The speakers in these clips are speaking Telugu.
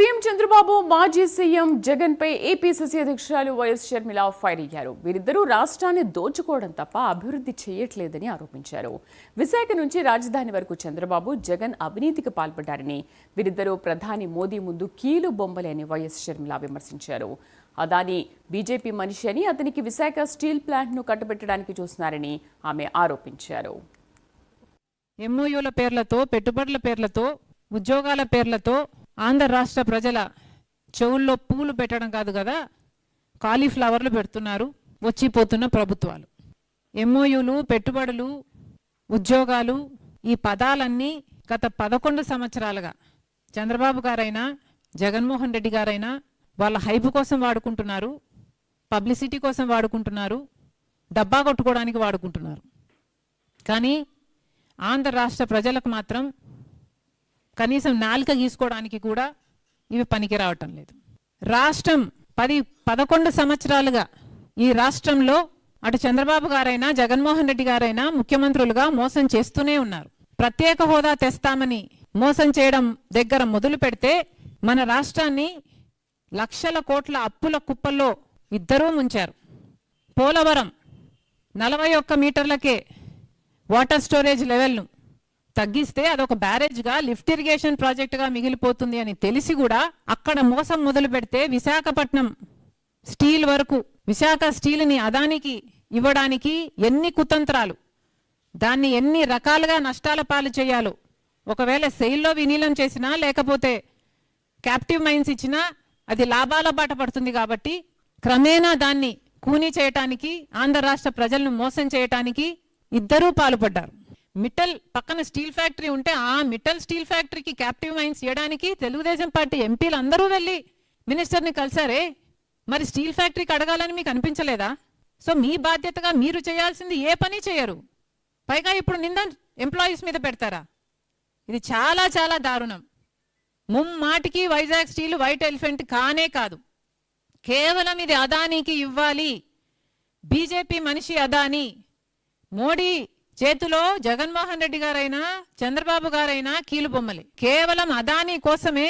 సీఎం చంద్రబాబు మాజీ సీఎం జగన్ పై ఏపీసీసీ అధ్యక్షురాలు వైఎస్ షర్మిల ఫైర్ అయ్యారు. వీరిద్దరూ రాష్ట్రాన్ని దోచుకోవడం తప్ప అభివృద్ధి చేయట్లేదని ఆరోపించారు. విశాఖ నుంచి రాజధాని వరకు చంద్రబాబు జగన్ అవినీతికి పాల్పడ్డారని వీరిద్దరూ ప్రధాని మోదీ ముందు కీలు బొమ్మలేని వైఎస్ షర్మిల విమర్శించారు. అదాని బీజేపీ మనిషి అని అతనికి విశాఖ స్టీల్ ప్లాంట్ను కట్టబెట్టడానికి చూస్తున్నారని ఆమె ఆరోపించారు. ఎంఓయూల పేర్లతో పెట్టుబడుల పేర్లతో ఉద్యోగాల పేర్లతో ఆంధ్ర రాష్ట్ర ప్రజల చెవుల్లో పూలు పెట్టడం కాదు కదా? కాలీఫ్లవర్లు పెడుతున్నారు వచ్చిపోతున్న ప్రభుత్వాలు. ఎంఓయూలు పెట్టుబడులు ఉద్యోగాలు ఈ పదాలన్నీ గత పదకొండు సంవత్సరాలుగా చంద్రబాబు గారైనా జగన్మోహన్ రెడ్డి గారైనా వాళ్ళ హైపు కోసం వాడుకుంటున్నారు పబ్లిసిటీ కోసం వాడుకుంటున్నారు డబ్బా కొట్టుకోవడానికి వాడుకుంటున్నారు. కానీ ఆంధ్ర రాష్ట్ర ప్రజలకు మాత్రం కనీసం నాలుక గీసుకోవడానికి కూడా ఇవి పనికి రావటం లేదు. రాష్ట్రం పది పదకొండు సంవత్సరాలుగా ఈ రాష్ట్రంలో అటు చంద్రబాబు గారైనా జగన్మోహన్ రెడ్డి గారైనా ముఖ్యమంత్రులుగా మోసం చేస్తూనే ఉన్నారు. ప్రత్యేక హోదా తెస్తామని మోసం చేయడం దగ్గర మొదలు పెడితే మన రాష్ట్రాన్ని లక్షల కోట్ల అప్పుల కుప్పల్లో ఇద్దరూ ముంచారు. పోలవరం నలభై ఒక్క మీటర్లకే వాటర్ స్టోరేజ్ లెవెల్ను తగ్గిస్తే అదొక బ్యారేజ్గా లిఫ్ట్ ఇరిగేషన్ ప్రాజెక్టుగా మిగిలిపోతుంది అని తెలిసి కూడా అక్కడ మోసం మొదలు పెడితే విశాఖపట్నం స్టీల్ వరకు విశాఖ స్టీల్ని అదానికి ఇవ్వడానికి ఎన్ని కుతంత్రాలు దాన్ని ఎన్ని రకాలుగా నష్టాల పాలు చేయాలో ఒకవేళ సెయిల్లో వినీలం చేసినా లేకపోతే క్యాప్టివ్ మైన్స్ ఇచ్చినా అది లాభాల బాట పడుతుంది కాబట్టి క్రమేణా దాన్ని కూనీ చేయటానికి ఆంధ్ర రాష్ట్ర ప్రజలను మోసం చేయటానికి ఇద్దరూ పాల్పడ్డారు. మిట్టల్ పక్కన స్టీల్ ఫ్యాక్టరీ ఉంటే ఆ మిట్టల్ స్టీల్ ఫ్యాక్టరీకి క్యాప్టివ్ మైన్స్ చేయడానికి తెలుగుదేశం పార్టీ ఎంపీలు అందరూ వెళ్ళి మినిస్టర్ని కలిసారే మరి స్టీల్ ఫ్యాక్టరీకి అడగాలని మీకు అనిపించలేదా? సో మీ బాధ్యతగా మీరు చేయాల్సింది ఏ పని చేయరు. పైగా ఇప్పుడు నింద ఎంప్లాయీస్ మీద పెడతారా? ఇది చాలా చాలా దారుణం. ముమ్మాటికి వైజాగ్ స్టీల్ వైట్ ఎలిఫెంట్ కానే కాదు. కేవలం ఇది అదానీకి ఇవ్వాలి. బీజేపీ మనిషి అదాని. మోడీ చేతిలో జగన్మోహన్ రెడ్డి గారైనా చంద్రబాబు గారైనా కీలుబొమ్మలే కేవలం అదాని కోసమే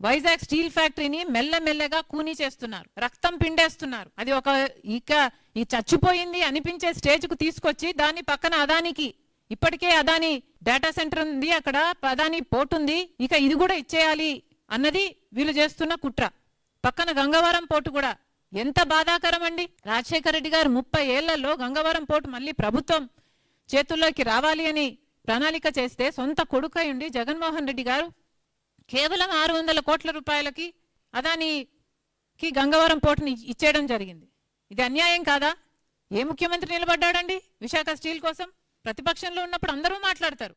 వైజాగ్ స్టీల్ ఫ్యాక్టరీని మెల్లమెల్లగా కూనీ చేస్తున్నారు. రక్తం పిండేస్తున్నారు. అది ఒక ఇక ఈ చచ్చిపోయింది అనిపించే స్టేజ్కు తీసుకొచ్చి దాన్ని పక్కన అదానికి. ఇప్పటికే అదాని డేటా సెంటర్ ఉంది అక్కడ అదాని పోర్ట్ ఉంది. ఇక ఇది కూడా ఇచ్చేయాలి అన్నది వీళ్ళు చేస్తున్న కుట్ర. పక్కన గంగవరం పోర్టు కూడా. ఎంత బాధాకరం అండి రాజశేఖర రెడ్డి గారు ముప్పై ఏళ్ళలో గంగవరం పోర్టు మళ్ళీ ప్రభుత్వం. చేతుల్లోకి రావాలి అని ప్రణాళిక చేస్తే సొంత కొడుకై ఉండి జగన్మోహన్ రెడ్డి గారు కేవలం ఆరు వందల కోట్ల రూపాయలకి అదానికి గంగవరం పోర్టుని ఇచ్చేయడం జరిగింది. ఇది అన్యాయం కాదా? ఏ ముఖ్యమంత్రి నిలబడ్డాడండి విశాఖ స్టీల్ కోసం? ప్రతిపక్షంలో ఉన్నప్పుడు అందరూ మాట్లాడతారు.